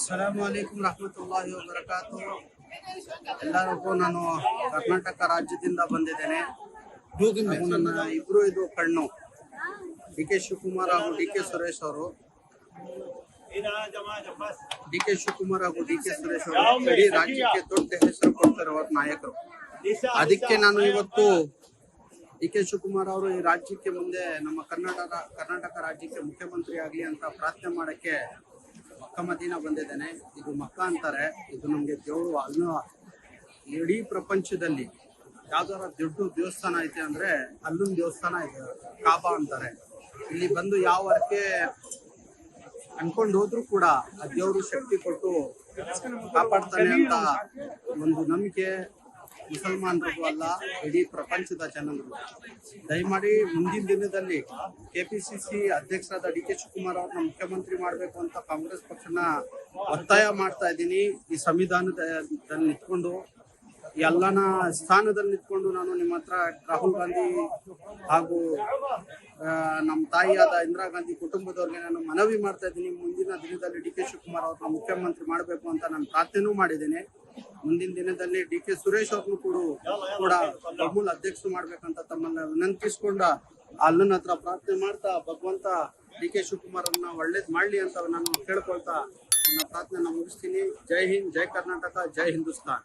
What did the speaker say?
ಅಸ್ಸಲಾಂ ಅಲೈಕುಮ್ ರಹಮತುಲ್ಲಾಹಿ ವಬರಕಾತು ಎಲ್ಲರಿಗೂ ನಾನು ಕರ್ನಾಟಕ ರಾಜ್ಯದಿಂದ ಬಂದಿದ್ದೇನೆ. ನನ್ನ ಇಬ್ಬರು ಇದು ಕಣ್ಣು. ಡಿ ಕೆ ಶಿವಕುಮಾರ್ ಹಾಗೂ ಡಿ ಕೆ ಸುರೇಶ್ ಅವರು. ಡಿ ಕೆ ಶಿವಕುಮಾರ್ ಹಾಗೂ ಡಿ ಕೆ ಸುರೇಶ್ ಅವರು ಇಡೀ ರಾಜ್ಯಕ್ಕೆ ದೊಡ್ಡ ಹೆಸರು ಕೊಡ್ತಾರೆ ಅವರ ನಾಯಕರು. ಅದಕ್ಕೆ ನಾನು ಇವತ್ತು ಡಿ ಕೆ ಶಿವಕುಮಾರ್ ಅವರು ಈ ರಾಜ್ಯಕ್ಕೆ ಮುಂದೆ ನಮ್ಮ ಕರ್ನಾಟಕ ಕರ್ನಾಟಕ ರಾಜ್ಯಕ್ಕೆ ಮುಖ್ಯಮಂತ್ರಿ ಆಗಲಿ ಅಂತ ಪ್ರಾರ್ಥನೆ ಮಾಡಕ್ಕೆ ಮಕ್ಕ ಮದೀನ ಬಂದಿದ್ದೇನೆ. ಇದು ಮಕ್ಕ ಅಂತಾರೆ. ಇದು ನಮ್ಗೆ ದೇವರು ಅಲ್ಲೂ ಇಡೀ ಪ್ರಪಂಚದಲ್ಲಿ ಯಾವ್ದಾರ ದೊಡ್ಡ ದೇವಸ್ಥಾನ ಐತೆ ಅಂದ್ರೆ ಅಲ್ಲೊಂದು ದೇವಸ್ಥಾನ ಇದೆ. ಕಾಬಾ ಅಂತಾರೆ. ಇಲ್ಲಿ ಬಂದು ಯಾವ ಅರ್ಕೆ ಅನ್ಕೊಂಡು ಹೋದ್ರು ಕೂಡ ಆ ದೇವರು ಶಕ್ತಿ ಕೊಟ್ಟು ಕಾಪಾಡ್ತಾನೆ ಅಂತ ಒಂದು ನಂಬಿಕೆ ಮುಸಲ್ಮಾನರಿಗೂ ಅಲ್ಲ, ಇಡೀ ಪ್ರಪಂಚದ ಜನರಿಗೂ. ದಯಮಾಡಿ ಮುಂದಿನ ದಿನದಲ್ಲಿ ಕೆಪಿಸಿಸಿ ಅಧ್ಯಕ್ಷರಾದ ಡಿ ಕೆ ಶಿವಕುಮಾರ್ ಅವ್ರನ್ನ ಮುಖ್ಯಮಂತ್ರಿ ಮಾಡಬೇಕು ಅಂತ ಕಾಂಗ್ರೆಸ್ ಪಕ್ಷನ ಒತ್ತಾಯ ಮಾಡ್ತಾ ಇದ್ದೀನಿ. ಈ ಸಂವಿಧಾನದಲ್ಲಿ ನಿಂತ್ಕೊಂಡು ಎಲ್ಲನ ಸ್ಥಾನದಲ್ಲಿ ನಿಂತ್ಕೊಂಡು ನಾನು ನಿಮ್ಮ ಹತ್ರ ರಾಹುಲ್ ಗಾಂಧಿ ಹಾಗೂ ನಮ್ಮ ತಾಯಿಯಾದ ಇಂದಿರಾ ಗಾಂಧಿ ಕುಟುಂಬದವ್ರಿಗೆ ನಾನು ಮನವಿ ಮಾಡ್ತಾ ಇದ್ದೀನಿ. ಮುಂದಿನ ದಿನದಲ್ಲಿ ಡಿ ಕೆ ಶಿವಕುಮಾರ್ ಅವ್ರನ್ನ ಮುಖ್ಯಮಂತ್ರಿ ಮಾಡಬೇಕು ಅಂತ ನಾನು ಪ್ರಾರ್ಥನೆ ಮಾಡಿದ್ದೇನೆ. ಮುಂದಿನ ದಿನದಲ್ಲಿ ಡಿ ಕೆ ಸುರೇಶ್ ಅವರು ಕೂಡ ಕೂಡ ಅಧ್ಯಕ್ಷರು ಮಾಡ್ಬೇಕಂತ ತಮ್ಮನ್ನ ವಿನಂತಿಸ್ಕೊಂಡ ಅಲ್ಲನ ಹತ್ರ ಪ್ರಾರ್ಥನೆ ಮಾಡ್ತಾ ಭಗವಂತ ಡಿ ಕೆ ಶಿವಕುಮಾರ್ ಅನ್ನ ಒಳ್ಳೇದ್ ಮಾಡ್ಲಿ ಅಂತ ನಾನು ಕೇಳ್ಕೊಳ್ತಾ ನನ್ನ ಪ್ರಾರ್ಥನೆ ಮುಗಿಸ್ತೀನಿ. ಜೈ ಹಿಂದ್, ಜೈ ಕರ್ನಾಟಕ, ಜೈ ಹಿಂದೂಸ್ತಾನ್.